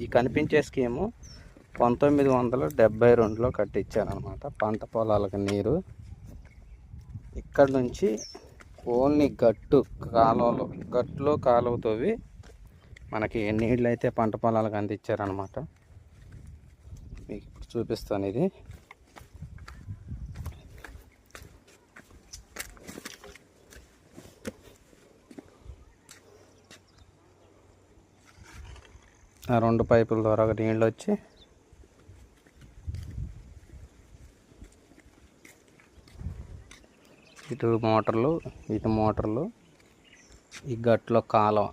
ఈ కనిపించే స్కీము పంతొమ్మిది వందల డెబ్బై రెండులో కట్టించారనమాట పంట పొలాలకు నీరు. ఇక్కడ నుంచి ఓన్లీ గట్టు కాలువలో గట్టులో కాలువతోవి మనకి నీళ్ళు అయితే పంట పొలాలకు అందించారనమాట మీకు ఇప్పుడు చూపిస్తాను ఇది ఆ రెండు పైపుల ద్వారా నీళ్ళు వచ్చి ఇటు మోటార్లు ఇటు మోటార్లు ఈ గట్లో కాలువ.